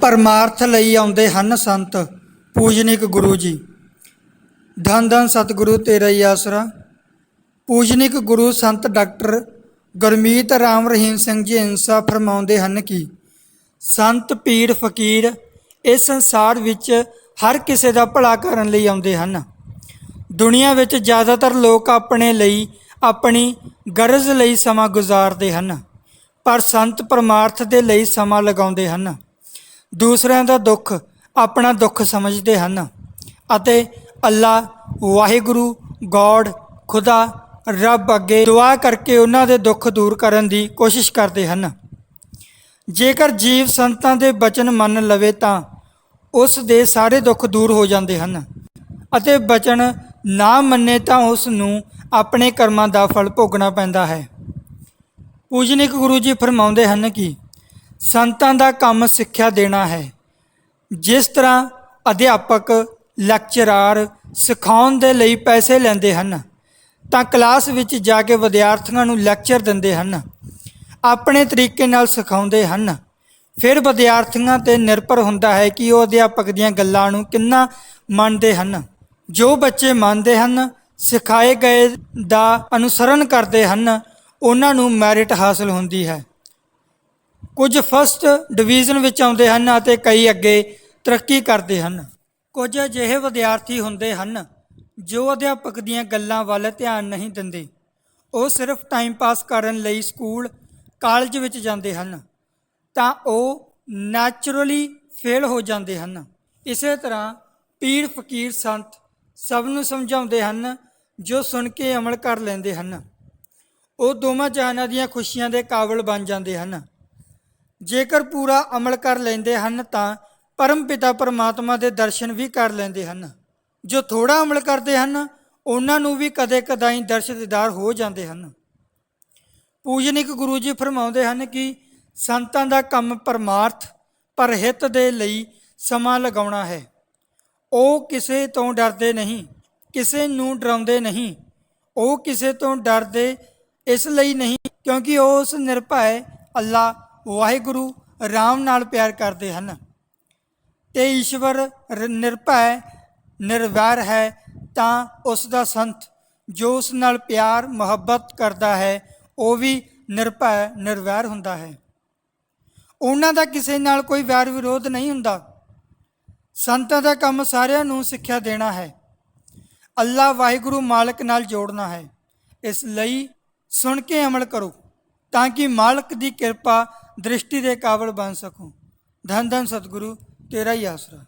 ਪਰਮਾਰਥ ਲਈ ਆਉਂਦੇ ਹਨ ਸੰਤ, ਪੂਜਨਿਕ ਗੁਰੂ ਜੀ। ਧੰਨ ਧੰਨ ਸਤਿਗੁਰੂ ਤੇਰਾ ਹੀ ਆਸਰਾ। ਪੂਜਨਿਕ ਗੁਰੂ ਸੰਤ ਡਾਕਟਰ ਗੁਰਮੀਤ ਰਾਮ ਰਹੀਮ ਸਿੰਘ ਜੀ ਇੰਸਾ ਫਰਮਾਉਂਦੇ ਹਨ ਕਿ ਸੰਤ, ਪੀਰ, ਫਕੀਰ ਇਸ ਸੰਸਾਰ ਵਿੱਚ ਹਰ ਕਿਸੇ ਦਾ ਭਲਾ ਕਰਨ ਲਈ ਆਉਂਦੇ ਹਨ। ਦੁਨੀਆ ਵਿੱਚ ਜ਼ਿਆਦਾਤਰ ਲੋਕ ਆਪਣੇ ਲਈ ਆਪਣੀ ਗਰਜ਼ ਲਈ ਸਮਾਂ ਗੁਜ਼ਾਰਦੇ ਹਨ, ਪਰ ਸੰਤ ਪਰਮਾਰਥ ਦੇ ਲਈ ਸਮਾਂ ਲਗਾਉਂਦੇ ਹਨ। ਦੂਸਰਿਆਂ ਦਾ ਦੁੱਖ ਆਪਣਾ ਦੁੱਖ ਸਮਝਦੇ ਹਨ ਅਤੇ ਅੱਲਾ, ਵਾਹਿਗੁਰੂ, ਗੋਡ, ਖੁਦਾ, ਰੱਬ ਅੱਗੇ ਦੁਆ ਕਰਕੇ ਉਹਨਾਂ ਦੇ ਦੁੱਖ ਦੂਰ ਕਰਨ ਦੀ ਕੋਸ਼ਿਸ਼ ਕਰਦੇ ਹਨ। ਜੇਕਰ ਜੀਵ ਸੰਤਾਂ ਦੇ ਬਚਨ ਮੰਨ ਲਵੇ ਤਾਂ ਉਸ ਦੇ ਸਾਰੇ ਦੁੱਖ ਦੂਰ ਹੋ ਜਾਂਦੇ ਹਨ ਅਤੇ ਬਚਨ ਨਾ ਮੰਨੇ ਤਾਂ ਉਸ ਨੂੰ ਆਪਣੇ ਕਰਮਾਂ ਦਾ ਫਲ ਭੋਗਣਾ ਪੈਂਦਾ ਹੈ। ਪੂਜਨਿਕ ਗੁਰੂ ਜੀ ਫਰਮਾਉਂਦੇ ਹਨ ਕਿ ਸੰਤਾਂ ਦਾ ਕੰਮ ਸਿੱਖਿਆ ਦੇਣਾ ਹੈ। ਜਿਸ ਤਰ੍ਹਾਂ ਅਧਿਆਪਕ, ਲੈਕਚਰਾਰ ਸਿਖਾਉਣ ਦੇ ਲਈ ਪੈਸੇ ਲੈਂਦੇ ਹਨ, ਤਾਂ ਕਲਾਸ ਵਿੱਚ ਜਾ ਕੇ ਵਿਦਿਆਰਥੀਆਂ ਨੂੰ ਲੈਕਚਰ ਦਿੰਦੇ ਹਨ, ਆਪਣੇ ਤਰੀਕੇ ਨਾਲ ਸਿਖਾਉਂਦੇ ਹਨ। ਫਿਰ ਵਿਦਿਆਰਥੀਆਂ ਤੇ ਨਿਰਭਰ ਹੁੰਦਾ ਹੈ ਕਿ ਉਹ ਅਧਿਆਪਕ ਦੀਆਂ ਗੱਲਾਂ ਨੂੰ ਕਿੰਨਾ ਮੰਨਦੇ ਹਨ। ਜੋ ਬੱਚੇ ਮੰਨਦੇ ਹਨ, ਸਿਖਾਏ ਗਏ ਦਾ ਅਨੁਸਰਣ ਕਰਦੇ ਹਨ, ਉਹਨਾਂ ਨੂੰ ਮੈਰਿਟ ਹਾਸਲ ਹੁੰਦੀ ਹੈ। ਕੁਝ ਫਸਟ ਡਿਵੀਜ਼ਨ ਵਿੱਚ ਆਉਂਦੇ ਹਨ ਅਤੇ ਕਈ ਅੱਗੇ ਤਰੱਕੀ ਕਰਦੇ ਹਨ। ਕੁਝ ਅਜਿਹੇ ਵਿਦਿਆਰਥੀ ਹੁੰਦੇ ਹਨ ਜੋ ਅਧਿਆਪਕ ਦੀਆਂ ਗੱਲਾਂ ਵੱਲ ਧਿਆਨ ਨਹੀਂ ਦਿੰਦੇ। ਉਹ ਸਿਰਫ ਟਾਈਮ ਪਾਸ ਕਰਨ ਲਈ ਸਕੂਲ ਕਾਲਜ ਵਿੱਚ ਜਾਂਦੇ ਹਨ। ਤਾਂ ਉਹ ਨੈਚੁਰਲੀ ਫੇਲ ਹੋ ਜਾਂਦੇ ਹਨ। ਇਸੇ ਤਰ੍ਹਾਂ ਪੀਰ ਫਕੀਰ ਸੰਤ ਸਭ ਨੂੰ ਸਮਝਾਉਂਦੇ ਹਨ, ਜੋ ਸੁਣ ਕੇ ਅਮਲ ਕਰ ਲੈਂਦੇ ਹਨ। ਉਹ ਦੋਵਾਂ ਜਹਾਨਾਂ ਦੀਆਂ ਖੁਸ਼ੀਆਂ ਦੇ ਕਾਬਲ ਬਣ ਜਾਂਦੇ ਹਨ। ਜੇਕਰ ਪੂਰਾ ਅਮਲ ਕਰ ਲੈਂਦੇ ਹਨ ਤਾਂ ਪਰਮ ਪਿਤਾ ਪਰਮਾਤਮਾ ਦੇ ਦਰਸ਼ਨ ਵੀ ਕਰ ਲੈਂਦੇ ਹਨ। ਜੋ ਥੋੜਾ ਅਮਲ ਕਰਦੇ ਹਨ, ਉਹਨਾਂ ਨੂੰ ਵੀ ਕਦੇ ਕਦਾਈ ਦਰਸ਼ਨ ਦੀਦਾਰ ਹੋ ਜਾਂਦੇ ਹਨ। ਪੂਜਨਿਕ ਗੁਰੂ ਜੀ ਫਰਮਾਉਂਦੇ ਹਨ ਕਿ ਸੰਤਾਂ ਦਾ ਕੰਮ ਪਰਮਾਰਥ ਪਰਹਿਤ ਦੇ ਲਈ ਸਮਾਂ ਲਗਾਉਣਾ ਹੈ। ਉਹ ਕਿਸੇ ਤੋਂ ਡਰਦੇ ਨਹੀਂ, ਕਿਸੇ ਨੂੰ ਡਰਾਉਂਦੇ ਨਹੀਂ। ਉਹ ਕਿਸੇ ਤੋਂ ਡਰਦੇ ਇਸ ਲਈ ਨਹੀਂ ਕਿਉਂਕਿ ਉਹ ਉਸ ਨਿਰਭੈ ਅੱਲਾ ਵਾਹਿਗੁਰੂ ਰਾਮ ਨਾਲ ਪਿਆਰ ਕਰਦੇ ਹਨ। ਤੇ ਈਸ਼ਵਰ ਨਿਰਭੈ, ਨਿਰਵੈਰ ਹੈ, ਤਾਂ ਉਸ ਦਾ ਸੰਤ ਜੋ ਉਸ ਨਾਲ ਪਿਆਰ, ਮੁਹੱਬਤ ਕਰਦਾ ਹੈ, ਉਹ ਵੀ ਨਿਰਭੈ, ਨਿਰਵੈਰ ਹੁੰਦਾ ਹੈ। ਉਹਨਾਂ ਦਾ ਕਿਸੇ ਨਾਲ ਕੋਈ ਵੈਰ ਵਿਰੋਧ ਨਹੀਂ ਹੁੰਦਾ। ਸੰਤਾਂ ਦਾ ਕੰਮ ਸਾਰਿਆਂ ਨੂੰ ਸਿੱਖਿਆ ਦੇਣਾ ਹੈ। ਅੱਲਾ ਵਾਹਿਗੁਰੂ ਮਾਲਕ ਨਾਲ ਜੋੜਨਾ ਹੈ। ਇਸ ਲਈ ਸੁਣ ਕੇ ਅਮਲ ਕਰੋ, ਤਾਂ ਕਿ ਮਾਲਕ ਦੀ ਕਿਰਪਾ ਦ੍ਰਿਸ਼ਟੀ ਦੇ ਕਾਬਲ ਬਣ ਸਕੋ। ਧੰਨ ਧੰਨ ਸਤਿਗੁਰੂ ਤੇਰਾ ਹੀ ਆਸਰਾ।